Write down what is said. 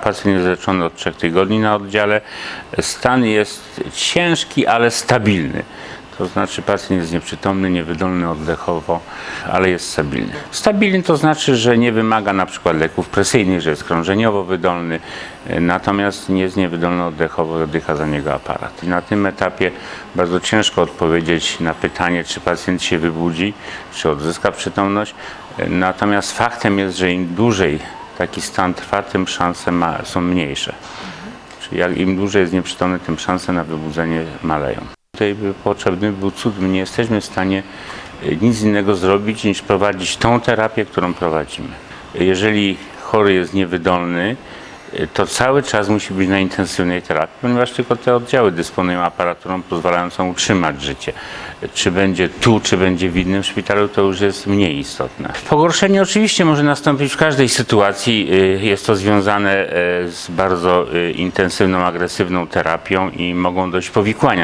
Pacjent jest leczony od 3 tygodni na oddziale. Stan jest ciężki, ale stabilny. To znaczy pacjent jest nieprzytomny, niewydolny oddechowo, ale jest stabilny. Stabilny to znaczy, że nie wymaga na przykład leków presyjnych, że jest krążeniowo wydolny, e, natomiast nie jest niewydolny oddechowo oddycha za niego aparat. Na tym etapie bardzo ciężko odpowiedzieć na pytanie, czy pacjent się wybudzi, czy odzyska przytomność. E, Natomiast faktem jest, że im dłużej taki stan trwa, tym szanse ma, są mniejsze. Czyli jak im dłużej jest nieprzytomny, tym szanse na wybudzenie maleją. Tutaj potrzebny był cud. My nie jesteśmy w stanie y, nic innego zrobić niż prowadzić tą terapię, którą prowadzimy. Jeżeli chory jest niewydolny, to cały czas musi być na intensywnej terapii, ponieważ tylko te oddziały dysponują aparaturą pozwalającą utrzymać życie. Czy będzie tu, czy będzie w innym szpitalu, to już jest mniej istotne. Pogorszenie oczywiście może nastąpić w każdej sytuacji. Y, Jest to związane y, z bardzo y, intensywną, agresywną terapią i mogą dojść powikłania.